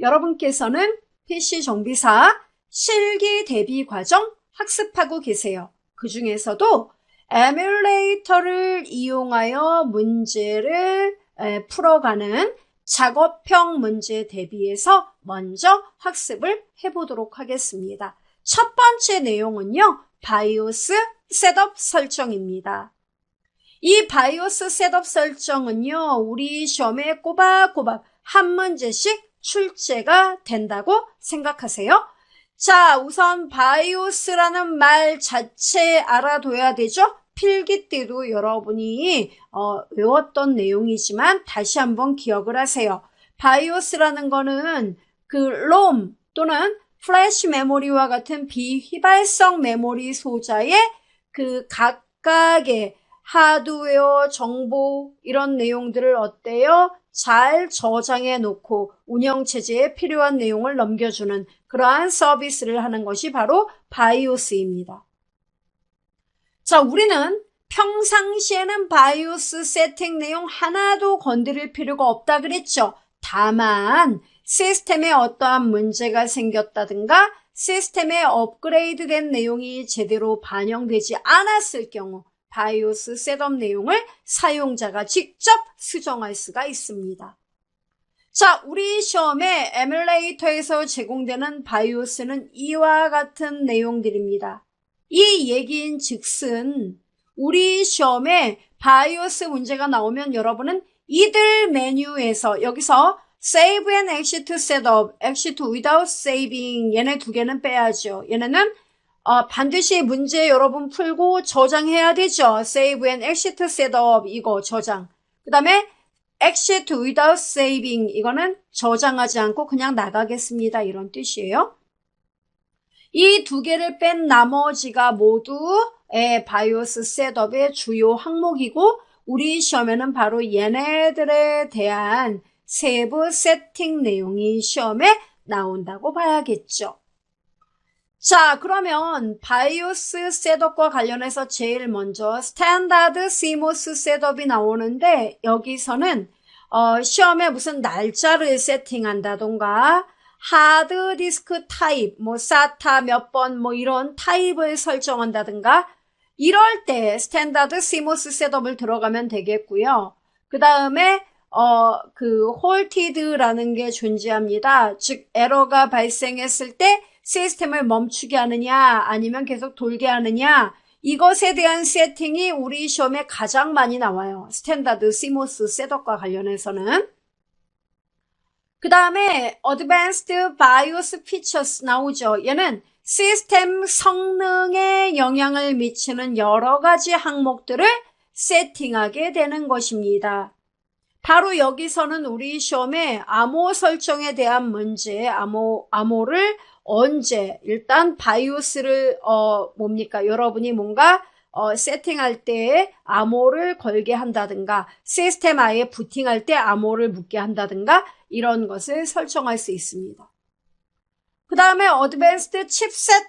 여러분께서는 PC 정비사 실기 대비 과정 학습하고 계세요. 그 중에서도 에뮬레이터를 이용하여 문제를 에, 풀어가는 작업형 문제 대비해서 먼저 학습을 해보도록 하겠습니다. 첫 번째 내용은요, 바이오스 셋업 설정입니다. 이 바이오스 셋업 설정은요, 우리 시험에 꼬박꼬박 한 문제씩 출제가 된다고 생각하세요. 자, 우선 바이오스라는 말 자체 알아둬야 되죠? 필기 때도 여러분이 어, 외웠던 내용이지만 다시 한번 기억을 하세요. 바이오스라는 거는 그 롬 또는 플래시 메모리와 같은 비휘발성 메모리 소자의 그 각각의 하드웨어 정보 이런 내용들을 어때요? 잘 저장해 놓고 운영체제에 필요한 내용을 넘겨주는 그러한 서비스를 하는 것이 바로 바이오스입니다. 자, 우리는 평상시에는 바이오스 세팅 내용 하나도 건드릴 필요가 없다 그랬죠. 다만 시스템에 어떠한 문제가 생겼다든가 시스템에 업그레이드된 내용이 제대로 반영되지 않았을 경우 바이오스 셋업 내용을 사용자가 직접 수정할 수가 있습니다. 자, 우리 시험에 에뮬레이터에서 제공되는 바이오스는 이와 같은 내용들입니다. 이 얘기인 즉슨 우리 시험에 바이오스 문제가 나오면 여러분은 이들 메뉴에서 여기서 Save and Exit Setup, Exit Without Saving 얘네 두 개는 빼야죠. 얘네는 어, 반드시 문제 여러분 풀고 저장해야 되죠. Save and Exit Setup 이거 저장. 그 다음에 Exit Without Saving 이거는 저장하지 않고 그냥 나가겠습니다. 이런 뜻이에요. 이 두 개를 뺀 나머지가 모두 의 바이오스 셋업의 주요 항목이고 우리 시험에는 바로 얘네들에 대한 세부 세팅 내용이 시험에 나온다고 봐야겠죠. 자, 그러면 바이오스 셋업과 관련해서 제일 먼저 스탠다드 시모스 셋업이 나오는데 여기서는 어, 시험에 무슨 날짜를 세팅한다던가 하드 디스크 타입, 뭐 사타 몇 번 뭐 이런 타입을 설정한다든가 이럴 때 스탠다드 시모스 셋업을 들어가면 되겠고요. 그 다음에 어, 그 홀티드라는 게 존재합니다. 즉 에러가 발생했을 때 시스템을 멈추게 하느냐 아니면 계속 돌게 하느냐 이것에 대한 세팅이 우리 시험에 가장 많이 나와요. 스탠다드 시모스 셋업과 관련해서는 그 다음에 Advanced BIOS Features 나오죠. 얘는 시스템 성능에 영향을 미치는 여러 가지 항목들을 세팅하게 되는 것입니다. 바로 여기서는 우리 시험에 암호 설정에 대한 문제, 암호, 암호를 언제, 일단 바이오스를, 어, 뭡니까? 여러분이 뭔가, 어, 세팅할 때 암호를 걸게 한다든가, 시스템 아예 부팅할 때 암호를 묻게 한다든가, 이런 것을 설정할 수 있습니다. 그 다음에 어드밴스드 칩셋,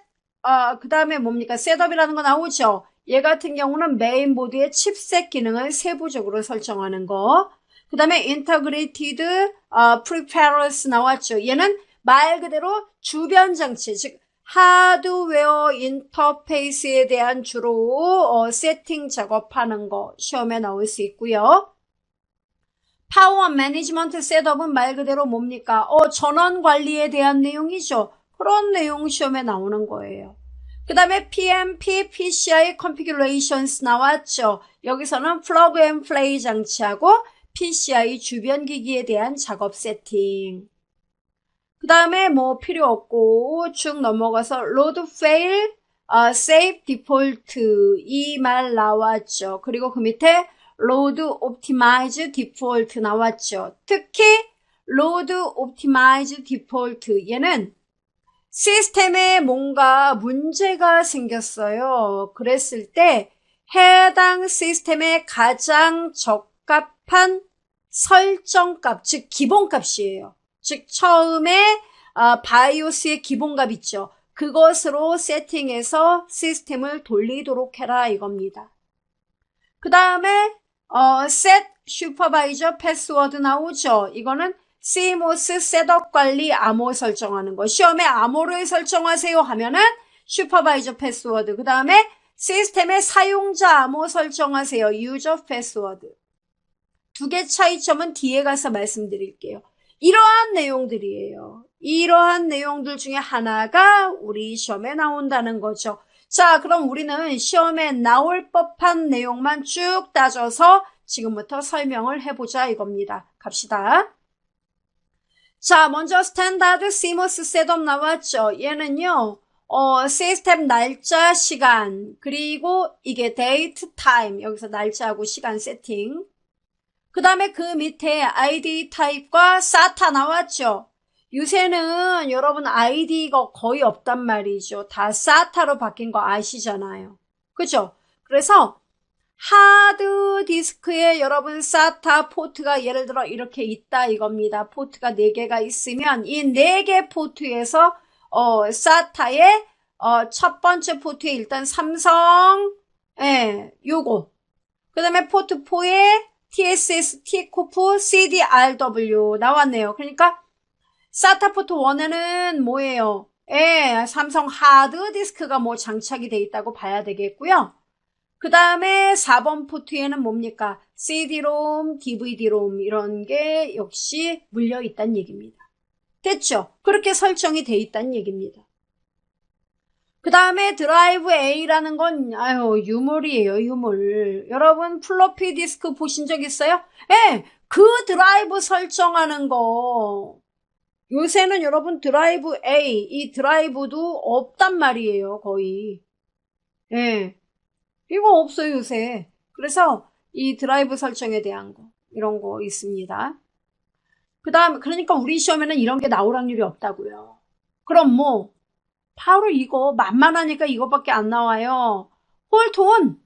어, 그 다음에 뭡니까? 셋업이라는 거 나오죠? 얘 같은 경우는 메인보드의 칩셋 기능을 세부적으로 설정하는 거. 그 다음에 인터그레이티드 어, 프리페러스 나왔죠. 얘는 말 그대로 주변 장치, 즉 하드웨어 인터페이스에 대한 주로 어, 세팅 작업하는 거 시험에 나올 수 있고요. 파워 매니지먼트 셋업은 말 그대로 뭡니까? 어, 전원 관리에 대한 내용이죠. 그런 내용 시험에 나오는 거예요. 그 다음에 PMP, PCI Configurations 나왔죠. 여기서는 플러그 앤 플레이 장치하고 PCI 주변 기기에 대한 작업 세팅. 그 다음에 뭐 필요 없고 쭉 넘어가서 load fail, uh, save default 이 말 나왔죠. 그리고 그 밑에 load optimize default 나왔죠. 특히 load optimize default 얘는 시스템에 뭔가 문제가 생겼어요. 그랬을 때 해당 시스템에 가장 적합한 설정값, 즉 기본값이에요. 즉 처음에 어, 바이오스의 기본값 있죠. 그것으로 세팅해서 시스템을 돌리도록 해라 이겁니다. 그 다음에 어, set supervisor password 나오죠. 이거는 CMOS 셋업 관리 암호 설정하는 거. 시험에 암호를 설정하세요 하면은 슈퍼바이저 패스워드. 그 다음에 시스템의 사용자 암호 설정하세요. 유저 패스워드. 두 개 차이점은 뒤에 가서 말씀드릴게요. 이러한 내용들이에요. 이러한 내용들 중에 하나가 우리 시험에 나온다는 거죠. 자, 그럼 우리는 시험에 나올 법한 내용만 쭉 따져서 지금부터 설명을 해보자 이겁니다. 갑시다. 자, 먼저 스탠다드 시머스 셋업 나왔죠. 얘는요, 어, 시스템 날짜, 시간, 그리고 이게 데이트 타임, 여기서 날짜하고 시간 세팅. 그 다음에 그 밑에 ID 타입과 SATA 나왔죠. 요새는 여러분 ID가 거의 없단 말이죠. 다 SATA로 바뀐 거 아시잖아요. 그죠? 그래서 하드 디스크에 여러분 SATA 포트가 예를 들어 이렇게 있다 이겁니다. 포트가 4개가 있으면 이 4개 포트에서 어, SATA의 어, 첫 번째 포트에 일단 삼성 예, 요거 그 다음에 포트 4에 TSS, T코프, CDRW 나왔네요. 그러니까 SATA 포트 1에는 뭐예요? 예, 삼성 하드 디스크가 뭐 장착이 돼 있다고 봐야 되겠고요. 그 다음에 4번 포트에는 뭡니까? CD-ROM, DVD-ROM 이런 게 역시 물려 있다는 얘기입니다. 됐죠? 그렇게 설정이 돼 있다는 얘기입니다. 그 다음에 드라이브 A라는 건, 아유, 유물이에요, 유물. 여러분, 플로피 디스크 보신 적 있어요? 예, 그 드라이브 설정하는 거. 요새는 여러분 드라이브 A, 이 드라이브도 없단 말이에요, 거의. 예. 이거 없어요, 요새. 그래서 이 드라이브 설정에 대한 거, 이런 거 있습니다. 그 다음, 그러니까 우리 시험에는 이런 게 나올 확률이 없다고요. 그럼 뭐, 바로 이거, 만만하니까 이거밖에 안 나와요. 홀톤!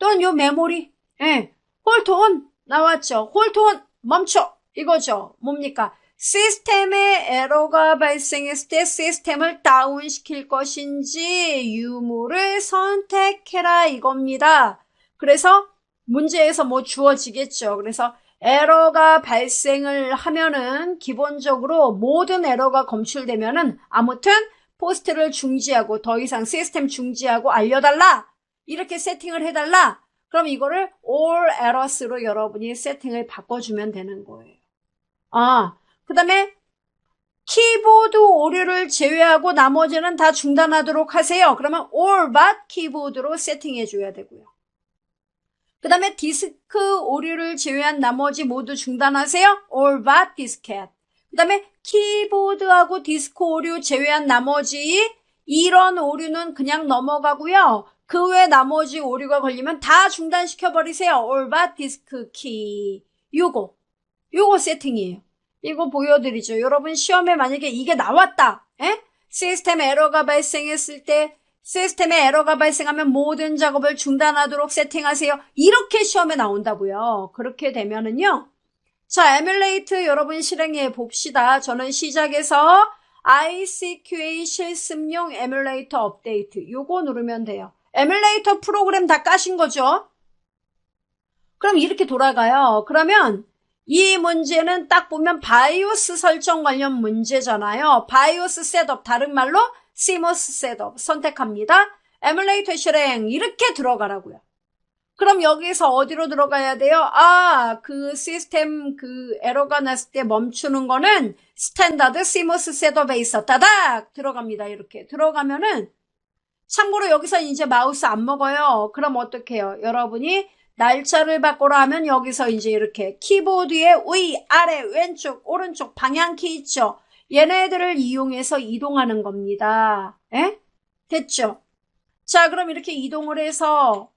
또는 요 메모리, 예, 홀톤! 나왔죠. 홀톤! 멈춰! 이거죠. 뭡니까? 시스템에 에러가 발생했을 때 시스템을 다운시킬 것인지 유무를 선택해라 이겁니다. 그래서 문제에서 뭐 주어지겠죠. 그래서 에러가 발생을 하면은 기본적으로 모든 에러가 검출되면은 아무튼 포스트를 중지하고 더 이상 시스템 중지하고 알려달라 이렇게 세팅을 해달라 그럼 이거를 all errors로 여러분이 세팅을 바꿔주면 되는 거예요. 아, 그 다음에 키보드 오류를 제외하고 나머지는 다 중단하도록 하세요. 그러면 all but 키보드로 세팅해 줘야 되고요. 그 다음에 디스크 오류를 제외한 나머지 모두 중단하세요. all but diskette. 그 다음에 키보드하고 디스크 오류 제외한 나머지 이런 오류는 그냥 넘어가고요. 그 외 나머지 오류가 걸리면 다 중단시켜 버리세요. but disk key. 요거. 요거 세팅이에요. 이거 보여드리죠. 여러분 시험에 만약에 이게 나왔다. 에? 시스템 에러가 발생했을 때 시스템에 에러가 발생하면 모든 작업을 중단하도록 세팅하세요. 이렇게 시험에 나온다고요. 그렇게 되면은요. 자, 에뮬레이트 여러분 실행해 봅시다. 저는 시작해서 ICQA 실습용 에뮬레이터 업데이트 요거 누르면 돼요. 에뮬레이터 프로그램 다 까신 거죠? 그럼 이렇게 돌아가요. 그러면 이 문제는 딱 보면 바이오스 설정 관련 문제잖아요. 바이오스 셋업, 다른 말로 CMOS 셋업 선택합니다. 에뮬레이터 실행 이렇게 들어가라고요. 그럼 여기서 어디로 들어가야 돼요? 아, 그 시스템 그 에러가 났을 때 멈추는 거는 스탠다드 CMOS 셋업에 있었다닥 들어갑니다. 이렇게 들어가면은 참고로 여기서 이제 마우스 안 먹어요. 그럼 어떡해요? 여러분이 날짜를 바꾸라 하면 여기서 이제 이렇게 키보드의 위, 아래, 왼쪽, 오른쪽 방향키 있죠? 얘네들을 이용해서 이동하는 겁니다. 에? 됐죠? 자, 그럼 이렇게 이동을 해서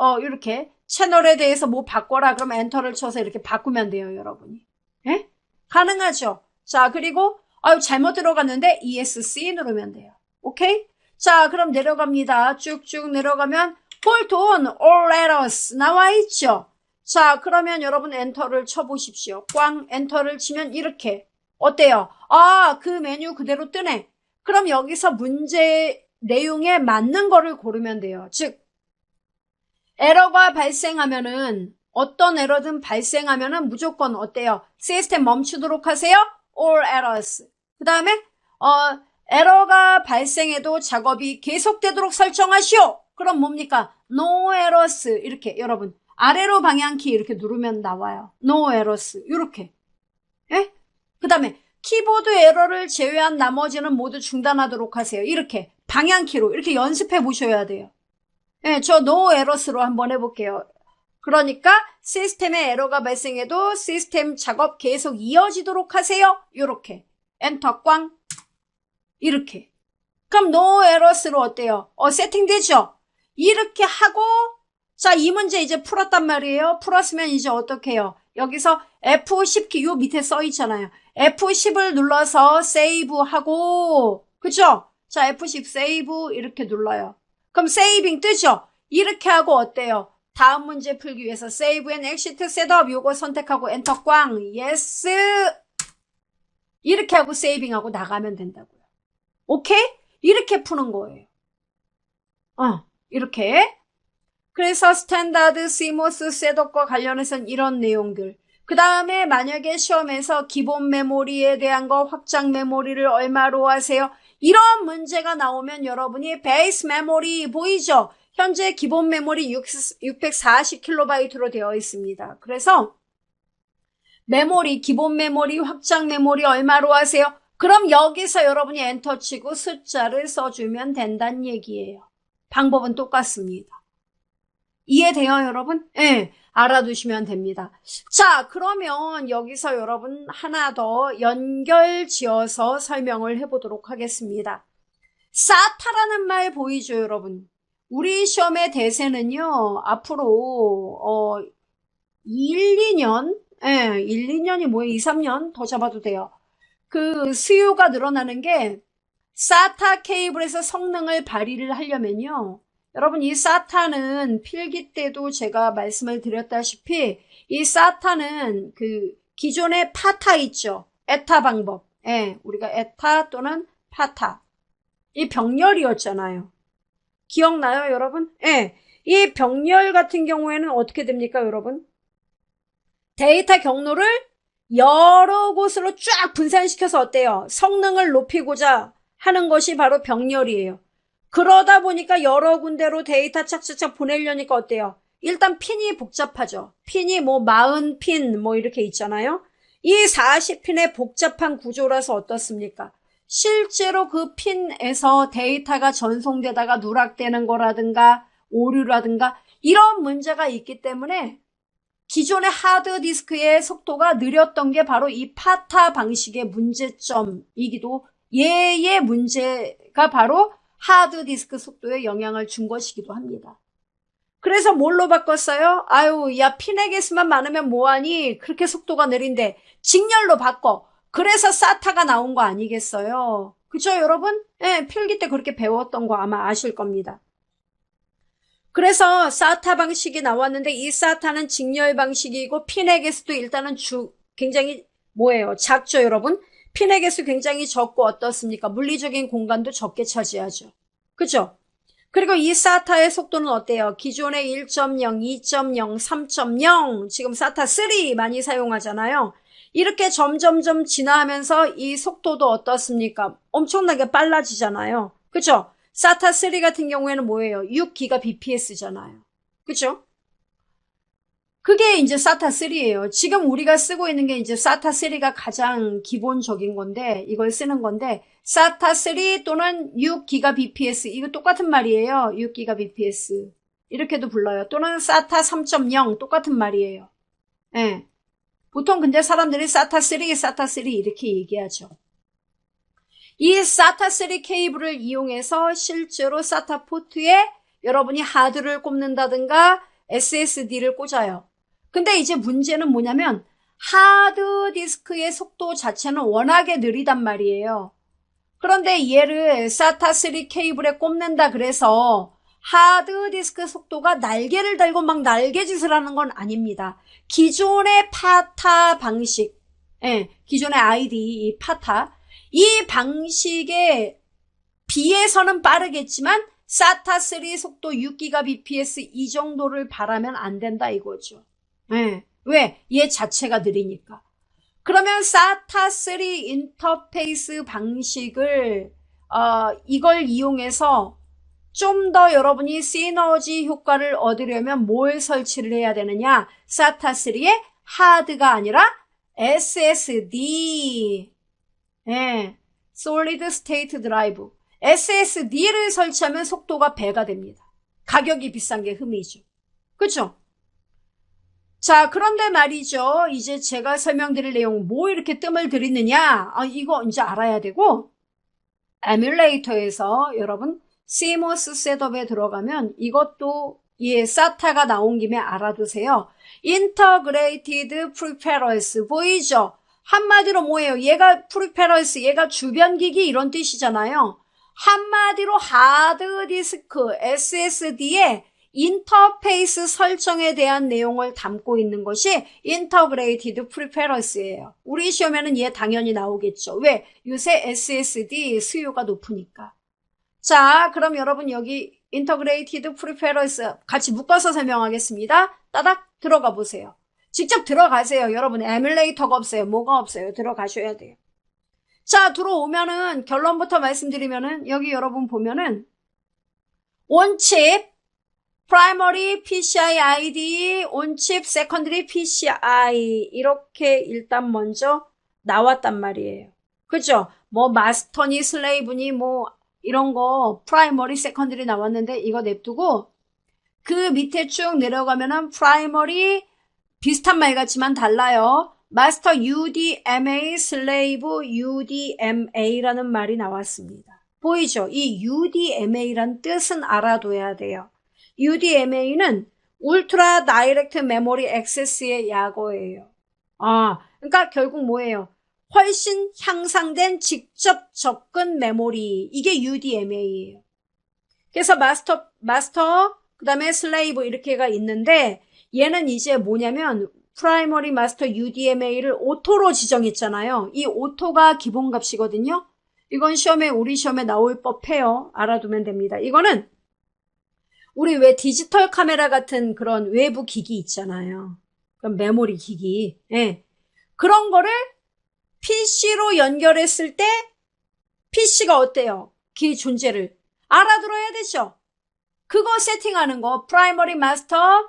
어, 이렇게 채널에 대해서 뭐 바꿔라 그럼 엔터를 쳐서 이렇게 바꾸면 돼요, 여러분이. 에? 가능하죠? 자, 그리고 아유 잘못 들어갔는데 ESC 누르면 돼요. 오케이? 자, 그럼 내려갑니다. 쭉쭉 내려가면 홀톤 all letters 나와 있죠. 자, 그러면 여러분 엔터를 쳐보십시오. 꽝 엔터를 치면 이렇게 어때요? 아, 그 메뉴 그대로 뜨네. 그럼 여기서 문제 내용에 맞는 거를 고르면 돼요. 즉 에러가 발생하면은 어떤 에러든 발생하면은 무조건 어때요? 시스템 멈추도록 하세요. All errors. 그 다음에 어, 에러가 발생해도 작업이 계속되도록 설정하시오. 그럼 뭡니까? No errors 이렇게 여러분 아래로 방향키 이렇게 누르면 나와요. No errors 이렇게. 예? 그 다음에 키보드 에러를 제외한 나머지는 모두 중단하도록 하세요. 이렇게 방향키로 이렇게 연습해 보셔야 돼요. 예, 저 no errors로 한번 해볼게요. 그러니까 시스템에 에러가 발생해도 시스템 작업 계속 이어지도록 하세요. 이렇게 엔터 꽝 이렇게 그럼 no errors로 어때요? 어 세팅되죠? 이렇게 하고 자 이 문제 이제 풀었단 말이에요. 풀었으면 이제 어떻게 해요? 여기서 F10키 요 밑에 써 있잖아요. F10을 눌러서 세이브 하고 그죠? 자 F10 세이브 이렇게 눌러요. 그럼 세이빙 뜨죠? 이렇게 하고 어때요? 다음 문제 풀기 위해서 세이브 앤 엑시트 셋업 요거 선택하고 엔터 꽝 예스 이렇게 하고 세이빙하고 나가면 된다고요. 오케이? 이렇게 푸는 거예요. 어, 이렇게. 그래서 스탠다드 시모스 셋업과 관련해서는 이런 내용들. 그 다음에 만약에 시험에서 기본 메모리에 대한 거 확장 메모리를 얼마로 하세요? 이런 문제가 나오면 여러분이 베이스 메모리 보이죠? 현재 기본 메모리 640kB로 되어 있습니다. 그래서 메모리, 기본 메모리, 확장 메모리 얼마로 하세요? 그럼 여기서 여러분이 엔터 치고 숫자를 써주면 된다는 얘기예요. 방법은 똑같습니다. 이해돼요, 여러분? 예, 네, 알아두시면 됩니다. 자, 그러면 여기서 여러분 하나 더 연결 지어서 설명을 해보도록 하겠습니다. 사타라는 말 보이죠, 여러분? 우리 시험의 대세는요, 앞으로, 어, 1, 2년, 예, 1, 2년이 뭐예요? 2, 3년 더 잡아도 돼요. 그 수요가 늘어나는 게 사타 케이블에서 성능을 발휘를 하려면요. 여러분 이 사타는 필기 때도 제가 말씀을 드렸다시피 이 사타는 그 기존의 파타 있죠. 에타 방법. 예, 우리가 에타 또는 파타. 이 병렬이었잖아요. 기억나요, 여러분? 예. 이 병렬 같은 경우에는 어떻게 됩니까, 여러분? 데이터 경로를 여러 곳으로 쫙 분산시켜서 어때요? 성능을 높이고자 하는 것이 바로 병렬이에요. 그러다 보니까 여러 군데로 데이터 착착착 보내려니까 어때요? 일단 핀이 복잡하죠. 핀이 뭐 40핀 뭐 이렇게 있잖아요. 이 40핀의 복잡한 구조라서 어떻습니까? 실제로 그 핀에서 데이터가 전송되다가 누락되는 거라든가 오류라든가 이런 문제가 있기 때문에 기존의 하드디스크의 속도가 느렸던 게 바로 이 파타 방식의 문제점이기도 얘의 문제가 바로 하드 디스크 속도에 영향을 준 것이기도 합니다. 그래서 뭘로 바꿨어요? 아유, 야, 피네게스만 많으면 뭐하니? 그렇게 속도가 느린데, 직렬로 바꿔. 그래서 사타가 나온 거 아니겠어요? 그죠, 여러분? 예, 필기 때 그렇게 배웠던 거 아마 아실 겁니다. 그래서 사타 방식이 나왔는데 이 사타는 직렬 방식이고 개수도 일단은 주 굉장히 뭐예요? 작죠, 여러분? 핀의 개수 굉장히 적고 어떻습니까? 물리적인 공간도 적게 차지하죠. 그죠? 그리고 이 사타의 속도는 어때요? 기존의 1.0, 2.0, 3.0, 지금 사타 3 많이 사용하잖아요. 이렇게 점점점 진화하면서 이 속도도 어떻습니까? 엄청나게 빨라지잖아요. 그죠? 사타 3 같은 경우에는 뭐예요? 6기가 bps잖아요. 그죠? 그게 이제 사타 3예요. 지금 우리가 쓰고 있는 게 이제 사타 3가 가장 기본적인 건데 이걸 쓰는 건데 사타 3 또는 6기가 bps 이거 똑같은 말이에요. 6기가 bps 이렇게도 불러요. 또는 사타 3.0 똑같은 말이에요. 예. 네. 보통 근데 사람들이 사타 3, 사타 3 이렇게 얘기하죠. 이 사타3 케이블을 이용해서 실제로 사타 포트에 여러분이 하드를 꼽는다든가 SSD를 꽂아요. 근데 이제 문제는 뭐냐면 하드 디스크의 속도 자체는 워낙에 느리단 말이에요. 그런데 얘를 사타3 케이블에 꼽는다 그래서 하드 디스크 속도가 날개를 달고 막 날개짓을 하는 건 아닙니다. 기존의 파타 방식, 예, 기존의 아이디 이 파타 이 방식에 비해서는 빠르겠지만 사타3 속도 6기가 bps 이 정도를 바라면 안 된다 이거죠. 예. 왜? 얘 자체가 느리니까. 그러면 SATA3 인터페이스 방식을 어, 이걸 이용해서 좀 더 여러분이 시너지 효과를 얻으려면 뭘 설치를 해야 되느냐? SATA3의 하드가 아니라 SSD. 예. Solid State Drive. SSD를 설치하면 속도가 배가 됩니다. 가격이 비싼 게 흠이죠. 그쵸? 자, 그런데 말이죠. 이제 제가 설명드릴 내용 뭐 이렇게 뜸을 들이느냐? 아, 이거 이제 알아야 되고, 에뮬레이터에서 여러분, CMOS 셋업에 들어가면 이것도 예, SATA가 나온 김에 알아두세요. Integrated Preference 보이죠? 한마디로 뭐예요? 얘가 Preference, 얘가 주변기기 이런 뜻이잖아요. 한마디로 하드디스크 SSD에 인터페이스 설정에 대한 내용을 담고 있는 것이 Integrated Preference예요. 우리 시험에는 얘 당연히 나오겠죠. 왜? 요새 SSD 수요가 높으니까. 자, 그럼 여러분 여기 Integrated Preference 같이 묶어서 설명하겠습니다. 따닥 들어가 보세요. 직접 들어가세요. 여러분 에뮬레이터가 없어요. 뭐가 없어요. 들어가셔야 돼요. 자, 들어오면은 결론부터 말씀드리면은 여기 여러분 보면은 온칩 프라이머리 PCI ID, 온칩 세컨드리 PCI 이렇게 일단 먼저 나왔단 말이에요. 그죠? 뭐 마스터니 슬레이브니 뭐 이런 거 프라이머리 세컨드리 나왔는데 이거 냅두고 그 밑에 쭉 내려가면은 프라이머리 비슷한 말 같지만 달라요. 마스터 UDMA 슬레이브 UDMA라는 말이 나왔습니다. 보이죠? 이 UDMA란 뜻은 알아둬야 돼요. UDMA는 울트라 다이렉트 메모리 액세스의 약어예요. 아, 그러니까 결국 뭐예요? 훨씬 향상된 직접 접근 메모리. 이게 UDMA예요. 그래서 마스터, 마스터, 그 다음에 슬레이브 이렇게가 있는데 얘는 이제 뭐냐면 프라이머리 마스터 UDMA를 오토로 지정했잖아요. 이 오토가 기본값이거든요. 이건 시험에 우리 시험에 나올 법해요. 알아두면 됩니다. 이거는 우리 왜 디지털 카메라 같은 그런 외부 기기 있잖아요. 그런 메모리 기기. 예. 그런 거를 PC로 연결했을 때 PC가 어때요? 그 존재를 알아들어야 되죠. 그거 세팅하는 거 프라이머리 마스터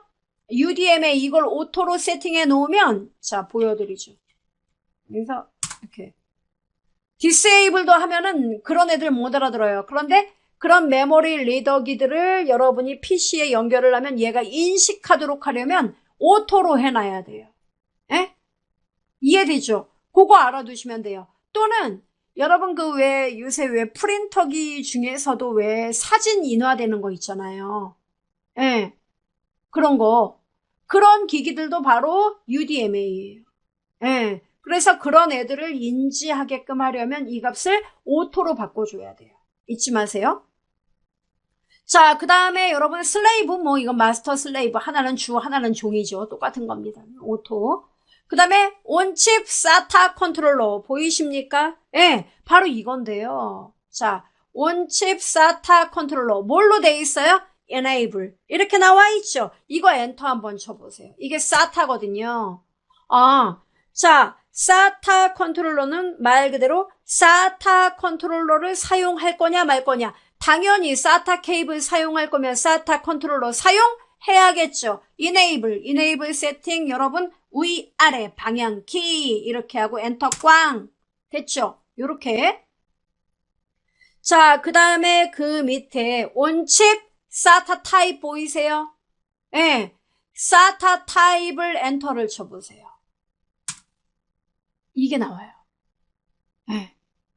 UDM에 이걸 오토로 세팅해 놓으면 자 보여드리죠. 그래서 이렇게 디세이블도 하면은 그런 애들 못 알아들어요. 그런데 그런 메모리 리더기들을 여러분이 PC에 연결을 하면 얘가 인식하도록 하려면 오토로 해놔야 돼요. 에? 이해되죠? 그거 알아두시면 돼요. 또는 여러분 그 왜 요새 왜 프린터기 중에서도 왜 사진 인화되는 거 있잖아요. 예. 그런 거. 그런 기기들도 바로 UDMA예요. 예. 그래서 그런 애들을 인지하게끔 하려면 이 값을 오토로 바꿔줘야 돼요. 잊지 마세요. 자, 그 다음에 여러분 슬레이브, 뭐 이건 마스터 슬레이브. 하나는 주, 하나는 종이죠. 똑같은 겁니다. 오토. 그 다음에 온칩 사타 컨트롤러 보이십니까? 예, 네, 바로 이건데요. 자, 온칩 사타 컨트롤러 뭘로 돼 있어요? enable 이렇게 나와 있죠. 이거 엔터 한번 쳐보세요. 이게 사타거든요. 아, 자, 사타 컨트롤러는 말 그대로 사타 컨트롤러를 사용할 거냐 말 거냐. 당연히 사타 케이블 사용할 거면 사타 컨트롤러 사용해야겠죠. enable, enable 세팅 여러분 위아래 방향 키 이렇게 하고 엔터 꽝 됐죠? 요렇게 자, 그 다음에 그 밑에 온칩 사타 타입 보이세요? 예. 네, 사타 타입을 엔터를 쳐보세요. 이게 나와요. 예. 네,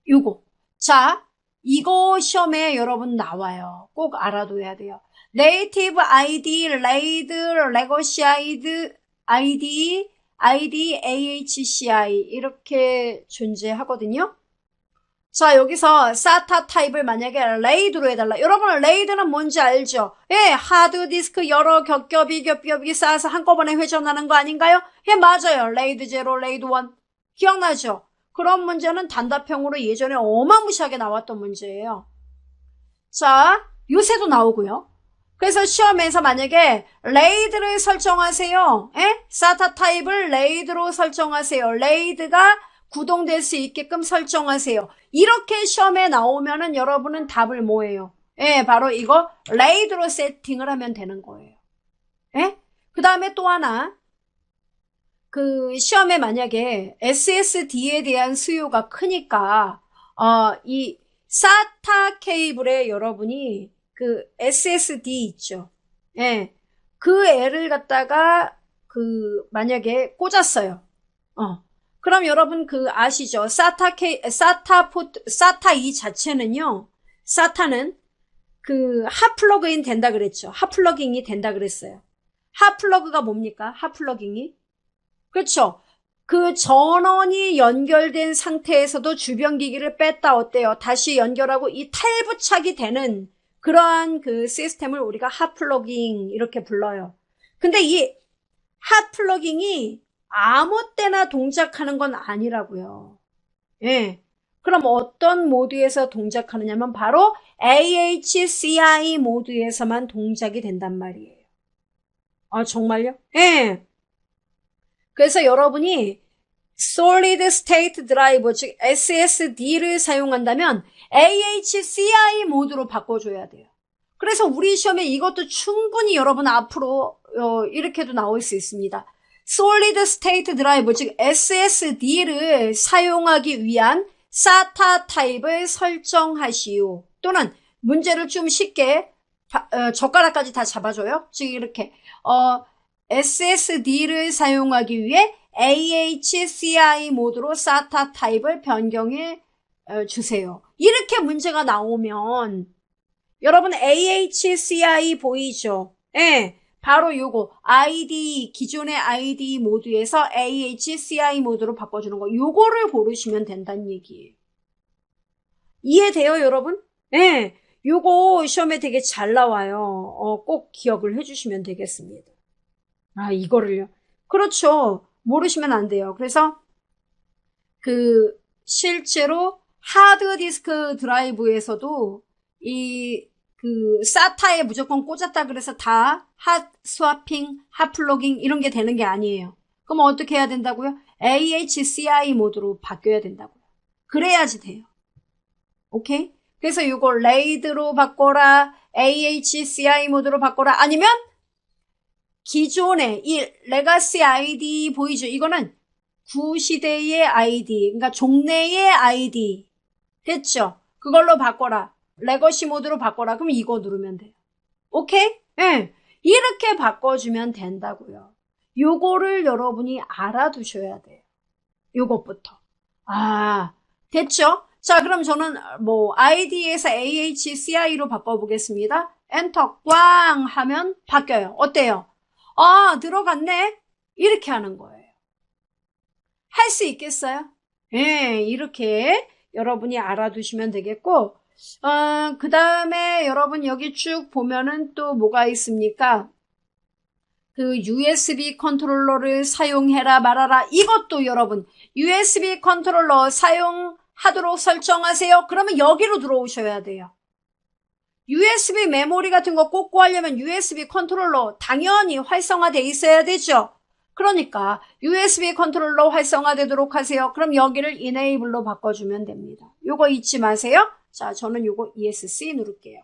요거. 자, 이거 시험에 여러분 나와요. 꼭 알아둬야 돼요. 네이티브 아이디, 레이드, 레거시 아이드, ID, ID, AHCI 이렇게 존재하거든요. 자 여기서 SATA 타입을 만약에 레이드로 해달라. 여러분 레이드는 뭔지 알죠? 예, 하드디스크 여러 겹겹이 겹겹이 쌓아서 한꺼번에 회전하는 거 아닌가요? 예, 맞아요. 레이드 제로, 레이드 원 기억나죠? 그런 문제는 단답형으로 예전에 어마무시하게 나왔던 문제예요. 자, 요새도 나오고요. 그래서 시험에서 만약에 레이드를 설정하세요. 에? 사타 타입을 레이드로 설정하세요. 레이드가 구동될 수 있게끔 설정하세요. 이렇게 시험에 나오면은 여러분은 답을 뭐예요? 예, 바로 이거 레이드로 세팅을 하면 되는 거예요. 예? 그 다음에 또 하나. 그 시험에 만약에 SSD에 대한 수요가 크니까 어, 이 사타 케이블에 여러분이 그 SSD 있죠. 예. 그 애를 갖다가 그 만약에 꽂았어요. 어. 그럼 여러분 그 아시죠? 사타 케 사타 포트 사타 이 자체는요. 사타는 그 핫플러그인 된다 그랬죠. 핫플러깅이 된다 그랬어요. 핫플러그가 뭡니까? 핫플러깅이 그렇죠. 그 전원이 연결된 상태에서도 주변 기기를 뺐다 어때요? 다시 연결하고 이 탈부착이 되는 그러한 그 시스템을 우리가 핫플러깅 이렇게 불러요. 근데 이 핫플러깅이 아무 때나 동작하는 건 아니라고요. 예. 그럼 어떤 모드에서 동작하느냐면 바로 AHCI 모드에서만 동작이 된단 말이에요. 아, 정말요? 예. 그래서 여러분이 Solid State Drive, 즉 SSD를 사용한다면 AHCI 모드로 바꿔줘야 돼요. 그래서 우리 시험에 이것도 충분히 여러분 앞으로 어, 이렇게도 나올 수 있습니다. Solid State Drive, 즉 SSD를 사용하기 위한 SATA 타입을 설정하시오. 또는 문제를 좀 쉽게 바- 어, 젓가락까지 다 잡아줘요. 즉 이렇게 어, SSD를 사용하기 위해 AHCI 모드로 SATA 타입을 변경해 어, 주세요. 이렇게 문제가 나오면 여러분 AHCI 보이죠? 예. 바로 요거 ID 기존의 ID 모드에서 AHCI 모드로 바꿔주는 거 요거를 고르시면 된다는 얘기예요. 이해돼요, 여러분? 예. 요거 시험에 되게 잘 나와요. 어, 꼭 기억을 해주시면 되겠습니다. 아, 이거를요. 그렇죠. 모르시면 안 돼요. 그래서 그 실제로 하드디스크 드라이브에서도 이 그 사타에 무조건 꽂았다 그래서 다 핫 스와핑, 핫 플러깅 이런 게 되는 게 아니에요. 그럼 어떻게 해야 된다고요? AHCI 모드로 바뀌어야 된다고요. 그래야지 돼요. 오케이? 그래서 이거 레이드로 바꿔라, AHCI 모드로 바꿔라, 아니면 기존의 이 레가시 아이디 보이죠? 이거는 구시대의 아이디, 그러니까 종래의 아이디. 됐죠? 그걸로 바꿔라. 레거시 모드로 바꿔라. 그럼 이거 누르면 돼요. 오케이? 예. 이렇게 바꿔주면 된다고요. 요거를 여러분이 알아두셔야 돼요. 요것부터. 아, 됐죠? 자, 그럼 저는 뭐 ID에서 AHCI로 바꿔보겠습니다. 엔터 꽝 하면 바뀌어요. 어때요? 아, 들어갔네? 이렇게 하는 거예요. 할 수 있겠어요? 예, 이렇게 여러분이 알아두시면 되겠고, 어, 그 다음에 여러분 여기 쭉 보면은 또 뭐가 있습니까? 그 USB 컨트롤러를 사용해라 말아라. 이것도 여러분 USB 컨트롤러 사용하도록 설정하세요. 그러면 여기로 들어오셔야 돼요. USB 메모리 같은 거 꽂고 하려면 USB 컨트롤러 당연히 활성화돼 있어야 되죠. 그러니까 USB 컨트롤러 활성화되도록 하세요. 그럼 여기를 enable로 바꿔주면 됩니다. 요거 잊지 마세요. 자, 저는 요거 ESC 누를게요.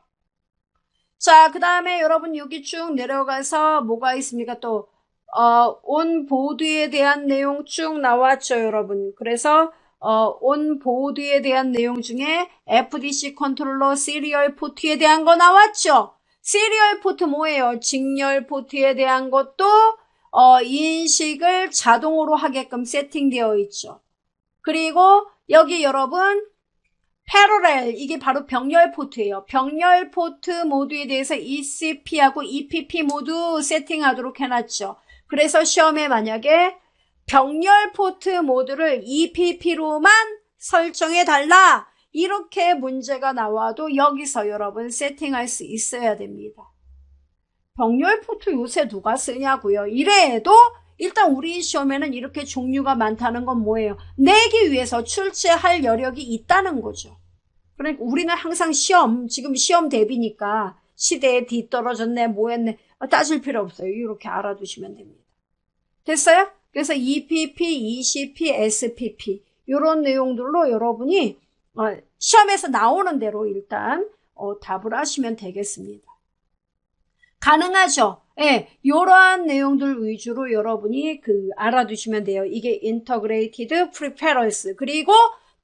자, 그 다음에 여러분 여기 쭉 내려가서 뭐가 있습니까? 또, 어, 온 보드에 대한 내용 쭉 나왔죠, 여러분. 그래서, 어, 온 보드에 대한 내용 중에 FDC 컨트롤러 시리얼 포트에 대한 거 나왔죠? 시리얼 포트 뭐예요? 직렬 포트에 대한 것도, 어, 인식을 자동으로 하게끔 세팅되어 있죠. 그리고 여기 여러분, 패러렐 이게 바로 병렬 포트예요. 병렬 포트 모드에 대해서 ECP하고 EPP 모두 세팅하도록 해놨죠. 그래서 시험에 만약에 병렬 포트 모드를 EPP로만 설정해 달라 이렇게 문제가 나와도 여기서 여러분 세팅할 수 있어야 됩니다. 병렬 포트 요새 누가 쓰냐고요. 이래도 일단 우리 시험에는 이렇게 종류가 많다는 건 뭐예요? 내기 위해서 출제할 여력이 있다는 거죠. 그러니까 우리는 항상 시험, 지금 시험 대비니까 시대에 뒤떨어졌네, 뭐했네. 어, 따질 필요 없어요. 이렇게 알아두시면 됩니다. 됐어요? 그래서 EPP, ECP, SPP 이런 내용들로 여러분이 어, 시험에서 나오는 대로 일단 어, 답을 하시면 되겠습니다. 가능하죠? 예, 이러한 내용들 위주로 여러분이 그 알아두시면 돼요. 이게 Integrated Preparers. 그리고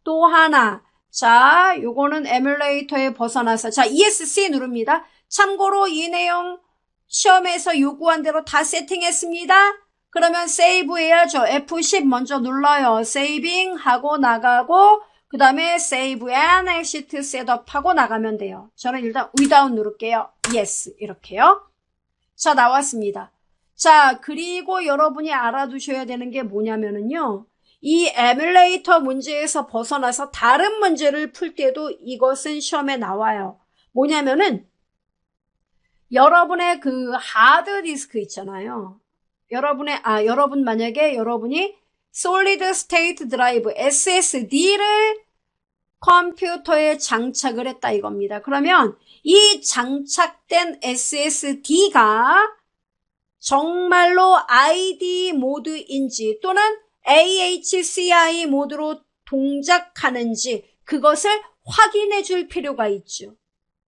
또 하나. 자, 요거는 에뮬레이터에 벗어나서. 자, ESC 누릅니다. 참고로 이 내용 시험에서 요구한 대로 다 세팅했습니다. 그러면 세이브 해야죠. F10 먼저 눌러요. 세이빙 하고 나가고 그 다음에 save and exit 셋업 하고 나가면 돼요. 저는 일단 without 누를게요. yes 이렇게요. 자 나왔습니다. 자 그리고 여러분이 알아두셔야 되는 게 뭐냐면은요. 이 에뮬레이터 문제에서 벗어나서 다른 문제를 풀 때도 이것은 시험에 나와요. 뭐냐면은 여러분의 그 하드 디스크 있잖아요. 여러분의 아 여러분 만약에 여러분이 솔리드 스테이트 드라이브 SSD를 컴퓨터에 장착을 했다 이겁니다. 그러면 이 장착된 SSD가 정말로 ID 모드인지 또는 AHCI 모드로 동작하는지 그것을 확인해 줄 필요가 있죠.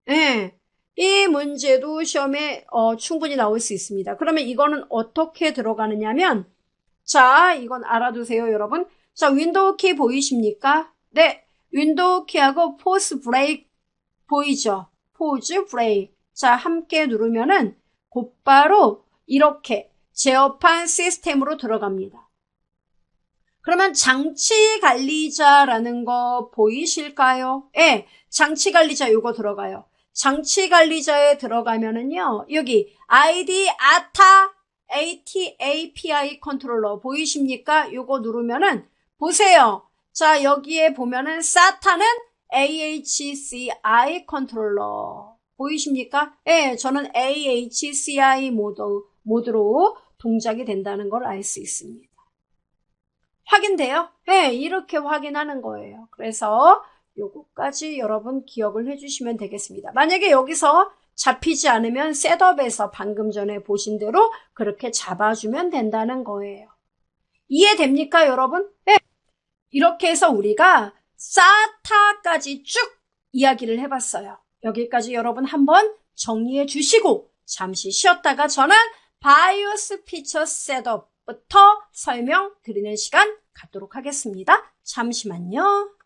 예. 이 문제도 시험에 어, 충분히 나올 수 있습니다. 그러면 이거는 어떻게 들어가느냐면 자, 이건 알아두세요, 여러분. 자, 윈도우 키 보이십니까? 네. 윈도우 키하고 포스 브레이크 보이죠? 포즈 브레이크. 자, 함께 누르면은 곧바로 이렇게 제어판 시스템으로 들어갑니다. 그러면 장치 관리자라는 거 보이실까요? 예, 네, 장치 관리자 요거 들어가요. 장치 관리자에 들어가면은요, 여기 ID 아타 AT API 컨트롤러 보이십니까? 요거 누르면은 보세요. 자, 여기에 보면은 SATA는 AHCI 컨트롤러 보이십니까? 예, 저는 AHCI 모드, 모드로 동작이 된다는 걸 알 수 있습니다. 확인돼요? 예, 이렇게 확인하는 거예요. 그래서 요거까지 여러분 기억을 해주시면 되겠습니다. 만약에 여기서 잡히지 않으면 셋업에서 방금 전에 보신 대로 그렇게 잡아주면 된다는 거예요. 이해됩니까, 여러분? 네. 이렇게 해서 우리가 사타까지 쭉 이야기를 해봤어요. 여기까지 여러분 한번 정리해 주시고 잠시 쉬었다가 저는 바이오스 피처 셋업부터 설명 드리는 시간 갖도록 하겠습니다. 잠시만요.